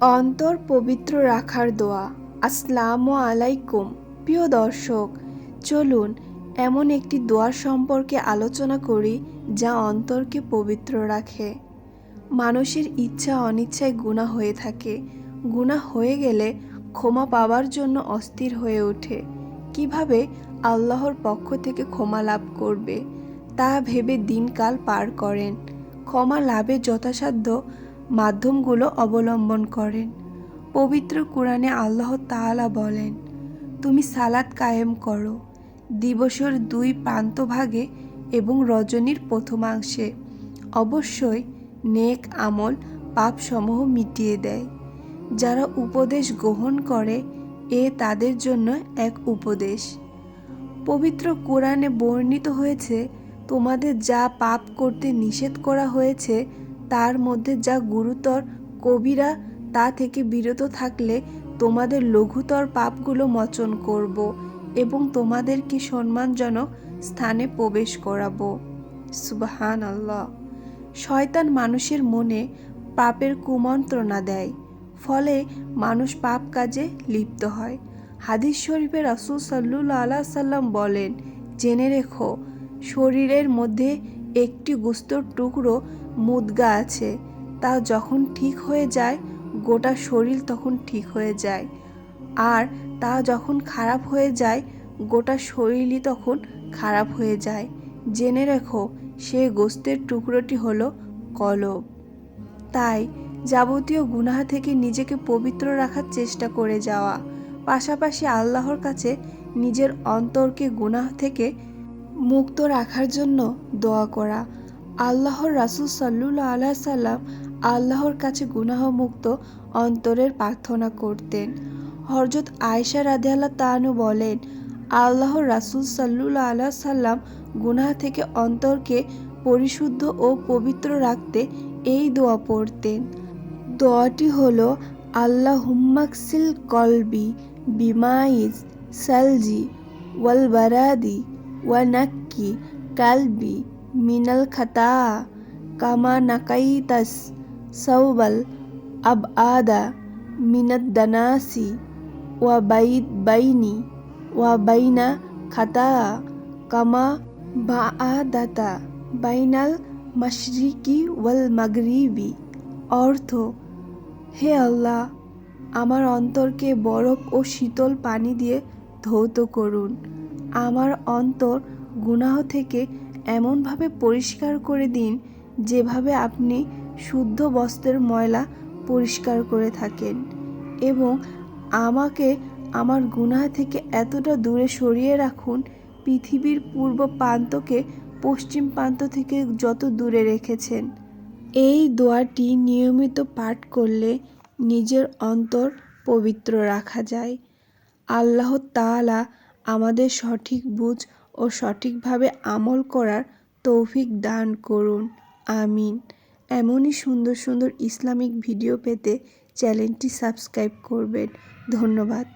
অন্তর পবিত্র রাখার দোয়া। আসসালামু আলাইকুম। প্রিয় দর্শক, চলুন এমন একটি দোয়ার সম্পর্কে আলোচনা করি যা অন্তরকে পবিত্র রাখে। মানুষের ইচ্ছা অনিচ্ছায় গুণা হয়ে থাকে। গুণা হয়ে গেলে ক্ষমা পাওয়ার জন্য অস্থির হয়ে ওঠে। কীভাবে আল্লাহর পক্ষ থেকে ক্ষমা লাভ করবে, তা ভেবে দিনকাল পার করেন। ক্ষমা লাভের যথাসাধ্য মাধ্যমগুলো অবলম্বন করেন। পবিত্র কোরআনে আল্লাহ তাআলা বলেন, তুমি সালাত কায়েম করো, দিবসের দুই প্রান্তভাগে এবং রজনীর প্রথমাংশে। অবশ্যই নেক আমল পাপসমূহ মিটিয়ে দেয়। যারা উপদেশ গ্রহণ করে, এ তাদের জন্য এক উপদেশ। পবিত্র কোরআনে বর্ণিত হয়েছে, তোমাদের যা পাপ করতে নিষেধ করা হয়েছে তার মধ্যে যা গুরুতর কবিরা তা থেকে বিরত থাকলে তোমাদের লঘুতর পাপগুলো মোচন করব এবং তোমাদেরকে সম্মানজনক স্থানে প্রবেশ করাবো। সুবাহান আল্লাহ শয়তান মানুষের মনে পাপের কুমন্ত্রণা দেয়, ফলে মানুষ পাপ কাজে লিপ্ত হয়। হাদিস শরীফে রাসুল সাল্লু আল্লাহ সাল্লাম বলেন, জেনে রেখো, শরীরের মধ্যে একটি গুস্তর টুকরো মুদগা আছে তা যখন ঠিক হয়ে যায়, গোটা শরীর তখন ঠিক হয়ে যায়। আর তা যখন খারাপ হয়ে যায়, গোটা শরীরই তখন খারাপ হয়ে যায়। জেনে রেখো, সে গোস্তের টুকরোটি হলো কলব। তাই যাবতীয় গুনাহ থেকে নিজেকে পবিত্র রাখার চেষ্টা করে যাওয়া, পাশাপাশি আল্লাহর কাছে নিজের অন্তরকে গুনাহ থেকে মুক্ত রাখার জন্য দোয়া করা আল্লাহর রাসুল সাল্লু আল্লাহ সাল্লাম আল্লাহর কাছে গুনাহমুক্ত অন্তরের প্রার্থনা করতেন। হরজত আয়সা রাধে আল্লাহ তানু বলেন, আল্লাহর রাসুল সাল্লু আল্লাহ সাল্লাম গুনাহ থেকে অন্তরকে পরিশুদ্ধ ও পবিত্র রাখতে এই দোয়া পড়তেন। দোয়াটি হলো আল্লাহ হুম্মাকসিল কলবি বিমাইজ সালজি ওয়াল বারাদি ওয়া নাক্কি কালবি। মিনাল খাতা কামা নাকাইতাস সৌবাল আব আদা মিনাদ দানাসি ওয়া বাইদ বাইনি ওয়া বাইনা খাতা কামা বা আদাতা বাইনাল মাশরিকি ওয়াল মাগরিবি অর্থ হে আল্লাহ আমার অন্তরকে বরফ ও শীতল পানি দিয়ে ধৌত করুন আমার অন্তর গুনাহ থেকে এমনভাবে পরিষ্কার করে দিন যেভাবে আপনি শুদ্ধ বস্ত্রের ময়লা পরিষ্কার করে থাকেন এবং আমাকে আমার গুনাহ থেকে এতটা দূরে সরিয়ে রাখুন, পৃথিবীর পূর্ব প্রান্তকে পশ্চিম প্রান্ত থেকে যত দূরে রেখেছেন। এই দোয়াটি নিয়মিত পাঠ করলে নিজের অন্তর পবিত্র রাখা যায়। আল্লাহ তাআলা আমাদের সঠিক বুঝ ও সঠিকভাবে আমল করার তৌফিক দান করুন। আমিন। এমনই সুন্দর সুন্দর ইসলামিক ভিডিও পেতে চ্যানেলটি সাবস্ক্রাইব করবেন। ধন্যবাদ।